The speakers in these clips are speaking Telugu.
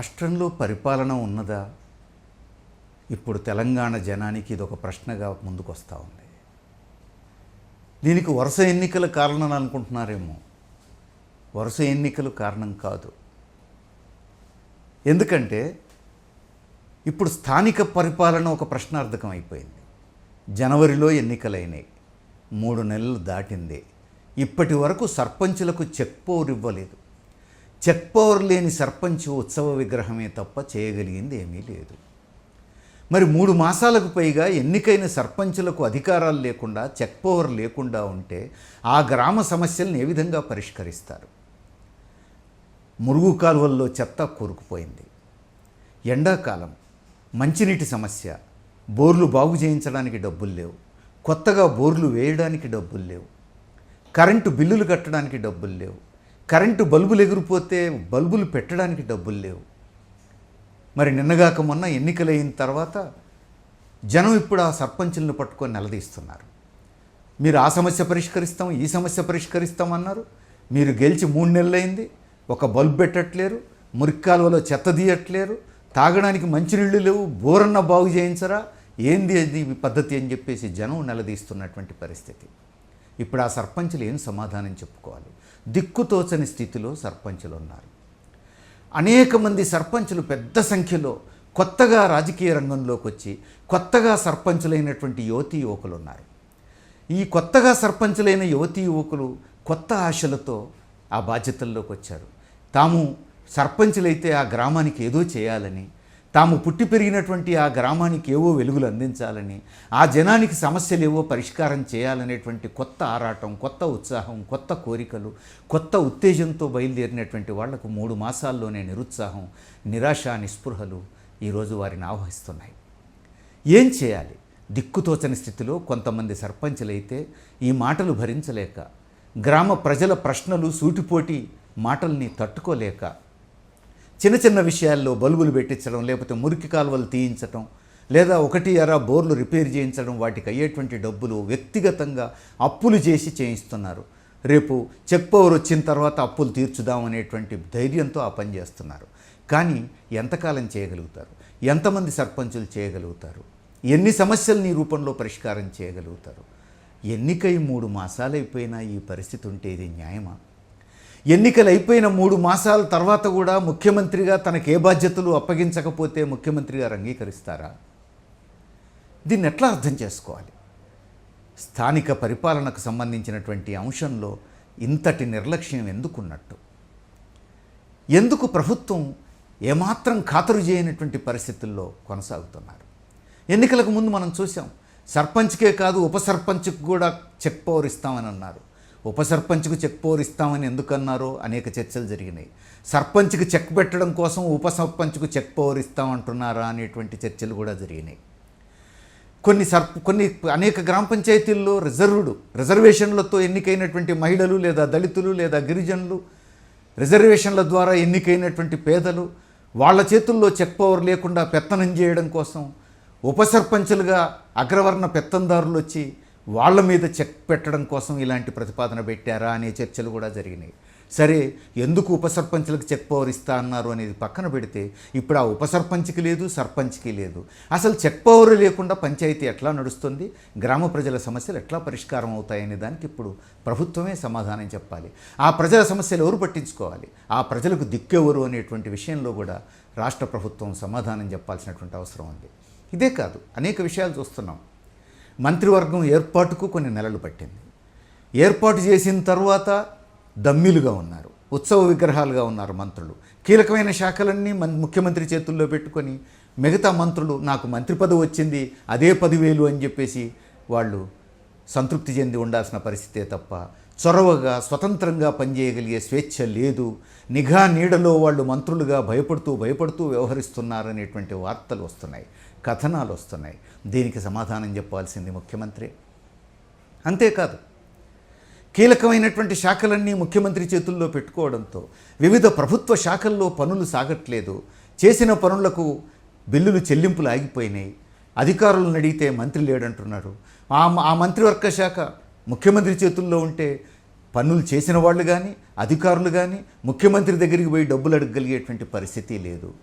రాష్ట్రంలో పరిపాలన ఉన్నదా? ఇప్పుడు తెలంగాణ జనానికి ఇది ఒక ప్రశ్నగా ముందుకొస్తూ ఉంది. దీనికి వరుస ఎన్నికల కారణం అనుకుంటున్నారేమో. వరుస ఎన్నికలు కారణం కాదు. ఎందుకంటే ఇప్పుడు స్థానిక పరిపాలన ఒక ప్రశ్నార్థకం అయిపోయింది. జనవరిలో ఎన్నికలైనాయి. మూడు నెలలు దాటింది. ఇప్పటి వరకు సర్పంచులకు చెక్ పవర్ ఇవ్వలేదు చెక్ పవర్ లేని సర్పంచ్ ఉత్సవ విగ్రహమే తప్ప చేయగలిగింది ఏమీ లేదు. మరి మూడు మాసాలకు పైగా ఎన్నికైన సర్పంచులకు అధికారాలు లేకుండా చెక్ పవర్ లేకుండా ఉంటే ఆ గ్రామ సమస్యలను ఏ విధంగా పరిష్కరిస్తారు? మురుగు కాలువల్లో చెత్త కూరుకుపోయింది. ఎండాకాలం మంచినీటి సమస్య బోర్లు బాగు చేయించడానికి డబ్బులు లేవు. కొత్తగా బోర్లు వేయడానికి డబ్బులు లేవు. కరెంటు బిల్లులు కట్టడానికి డబ్బులు లేవు. కరెంటు బల్బులు ఎగిరిపోతే బల్బులు పెట్టడానికి డబ్బులు లేవు. మరి నిన్నగాక మొన్న ఎన్నికలైన తర్వాత జనం ఇప్పుడు ఆ సర్పంచులను పట్టుకొని నిలదీస్తున్నారు. మీరు ఆ సమస్య పరిష్కరిస్తాం ఈ సమస్య పరిష్కరిస్తాం అన్నారు. మీరు గెలిచి మూడు నెలలైంది ఒక బల్బ్ పెట్టట్లేరు మురిక్కాలువలో చెత్త తీయట్లేరు తాగడానికి మంచినీళ్ళు లేవు బోరన్న బాగు చేయించరా ఏంది అది పద్ధతి అని చెప్పేసి జనం నిలదీస్తున్నటువంటి పరిస్థితి. ఇప్పుడు ఆ సర్పంచులు ఏం సమాధానం చెప్పుకోవాలి? దిక్కుతోచని స్థితిలో సర్పంచులు ఉన్నారు అనేక మంది సర్పంచులు పెద్ద సంఖ్యలో కొత్తగా రాజకీయ రంగంలోకి వచ్చి కొత్తగా సర్పంచులైనటువంటి యువతి యువకులు ఉన్నారు ఈ కొత్తగా సర్పంచులైన యువతీ యువకులు కొత్త ఆశలతో ఆ బాధ్యతల్లోకి వచ్చారు. తాము సర్పంచులైతే ఆ గ్రామానికి ఏదో చేయాలని తాము పుట్టి పెరిగినటువంటి ఆ గ్రామానికి ఏవో వెలుగులు అందించాలని ఆ జనానికి సమస్యలు ఏవో పరిష్కారం చేయాలనేటువంటి కొత్త ఆరాటం కొత్త ఉత్సాహం కొత్త కోరికలు కొత్త ఉత్తేజంతో బయలుదేరినటువంటి వాళ్ళకు మూడు మాసాల్లోనే నిరుత్సాహం నిరాశ నిస్పృహలు ఈరోజు వారిని ఆవహిస్తున్నాయి. ఏం చేయాలి? దిక్కుతోచని స్థితిలో కొంతమంది సర్పంచులైతే ఈ మాటలు భరించలేక గ్రామ ప్రజల ప్రశ్నలు సూటిపోటి మాటల్ని తట్టుకోలేక చిన్న చిన్న విషయాల్లో బల్బులు పెట్టించడం లేకపోతే మురికి కాలువలు తీయించడం లేదా ఒకటి అర బోర్లు రిపేర్ చేయించడం వాటికి అయ్యేటువంటి డబ్బులు వ్యక్తిగతంగా అప్పులు చేసి చేయిస్తున్నారు. రేపు చెక్ పవర్ వచ్చిన తర్వాత అప్పులు తీర్చుదాం అనేటువంటి ధైర్యంతో ఆ పని చేస్తున్నారు. కానీ ఎంతకాలం చేయగలుగుతారు? ఎంతమంది సర్పంచులు చేయగలుగుతారు? ఎన్ని సమస్యల్ని రూపంలో పరిష్కారం చేయగలుగుతారు? ఎన్నికై మూడు మాసాలైపోయినా ఈ పరిస్థితి ఉంటే ఇది న్యాయమా? ఎన్నికలు అయిపోయిన మూడు మాసాల తర్వాత కూడా ముఖ్యమంత్రిగా తనకు ఏ బాధ్యతలు అప్పగించకపోతే ముఖ్యమంత్రి గారు అంగీకరిస్తారా? దీన్ని ఎట్లా అర్థం చేసుకోవాలి? స్థానిక పరిపాలనకు సంబంధించినటువంటి అంశంలో ఇంతటి నిర్లక్ష్యం ఎందుకున్నట్టు? ఎందుకు ప్రభుత్వం ఏమాత్రం ఖాతరు చేయనటువంటి పరిస్థితుల్లో కొనసాగుతున్నారు? ఎన్నికలకు ముందు మనం చూసాం సర్పంచ్కే కాదు ఉప సర్పంచ్కి కూడా చెక్ పవర్ ఇస్తామని అన్నారు. ఉప సర్పంచ్కు చెక్ పవర్ ఇస్తామని ఎందుకన్నారో అనేక చర్చలు జరిగినాయి. సర్పంచ్కి చెక్ పెట్టడం కోసం ఉప సర్పంచ్కు చెక్ పవర్ ఇస్తామంటున్నారా అనేటువంటి చర్చలు కూడా జరిగినాయి. కొన్ని సర్ప కొన్ని అనేక గ్రామ పంచాయతీల్లో రిజర్వ్డ్ రిజర్వేషన్లతో ఎన్నికైనటువంటి మహిళలు లేదా దళితులు లేదా గిరిజనులు రిజర్వేషన్ల ద్వారా ఎన్నికైనటువంటి పేదలు వాళ్ళ చేతుల్లో చెక్ పవర్ లేకుండా పెత్తనం చేయడం కోసం ఉప సర్పంచ్లుగా అగ్రవర్ణ పెత్తందారులు వచ్చి వాళ్ళ మీద చెక్ పెట్టడం కోసం ఇలాంటి ప్రతిపాదన పెట్టారా అనే చర్చలు కూడా జరిగినాయి. సరే ఎందుకు ఉపసర్పంచులకు చెక్ పవర్ ఇస్తా అన్నారు అనేది పక్కన పెడితే ఇప్పుడు ఆ ఉప సర్పంచ్కి లేదు సర్పంచ్కి లేదు. అసలు చెక్ పవర్ లేకుండా పంచాయతీ ఎట్లా నడుస్తుంది? గ్రామ ప్రజల సమస్యలు ఎట్లా పరిష్కారం అవుతాయనే దానికి ఇప్పుడు ప్రభుత్వమే సమాధానం చెప్పాలి. ఆ ప్రజల సమస్యలు ఎవరు పట్టించుకోవాలి? ఆ ప్రజలకు దిక్కెవరు అనేటువంటి విషయంలో కూడా రాష్ట్ర ప్రభుత్వం సమాధానం చెప్పాల్సినటువంటి అవసరం ఉంది. ఇదే కాదు అనేక విషయాలు చూస్తున్నాం. మంత్రివర్గం ఏర్పాటుకు కొన్ని నెలలు పట్టింది. ఏర్పాటు చేసిన తర్వాత దమ్మిలుగా ఉన్నారు. ఉత్సవ విగ్రహాలుగా ఉన్నారు మంత్రులు. కీలకమైన శాఖలన్నీ మన్ ముఖ్యమంత్రి చేతుల్లో పెట్టుకొని మిగతా మంత్రులు నాకు మంత్రి పదవి వచ్చింది అదే పదివేలు అని చెప్పేసి వాళ్ళు సంతృప్తి చెంది ఉండాల్సిన పరిస్థితే తప్ప చొరవగా స్వతంత్రంగా పనిచేయగలిగే స్వేచ్ఛ లేదు. నిఘా నీడలో వాళ్ళు మంత్రులుగా భయపడుతూ భయపడుతూ వ్యవహరిస్తున్నారనేటువంటి వార్తలు వస్తున్నాయి. కథనాలు వస్తున్నాయి దీనికి సమాధానం చెప్పాల్సింది ముఖ్యమంత్రి. అంతేకాదు కీలకమైనటువంటి శాఖలన్నీ ముఖ్యమంత్రి చేతుల్లో పెట్టుకోవడంతో వివిధ ప్రభుత్వ శాఖల్లో పనులు సాగట్లేదు. చేసిన పనులకు బిల్లులు చెల్లింపులు ఆగిపోయినాయి. అధికారులను అడిగితే మంత్రి లేడంటున్నారు. ఆ ఆ మంత్రివర్గ శాఖ ముఖ్యమంత్రి చేతుల్లో ఉంటే పనులు చేసిన వాళ్ళు కానీ అధికారులు కానీ ముఖ్యమంత్రి దగ్గరికి పోయి డబ్బులు అడగగలిగేటువంటి పరిస్థితి లేదు.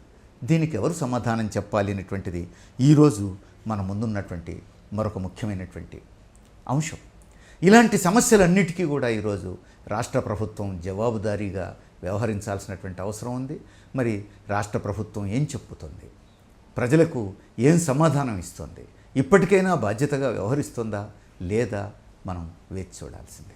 దీనికి ఎవరు సమాధానం చెప్పాలి అనేటువంటిది ఈరోజు మన ముందున్నటువంటి మరొక ముఖ్యమైనటువంటి అంశం. ఇలాంటి సమస్యలన్నిటికీ కూడా ఈరోజు రాష్ట్ర ప్రభుత్వం జవాబుదారీగా వ్యవహరించాల్సినటువంటి అవసరం ఉంది. మరి రాష్ట్ర ప్రభుత్వం ఏం చెప్పుతుంది? ప్రజలకు ఏం సమాధానం ఇస్తుంది? ఇప్పటికైనా బాధ్యతగా వ్యవహరిస్తుందా? లేదా? మనం వేచి చూడాల్సిందే.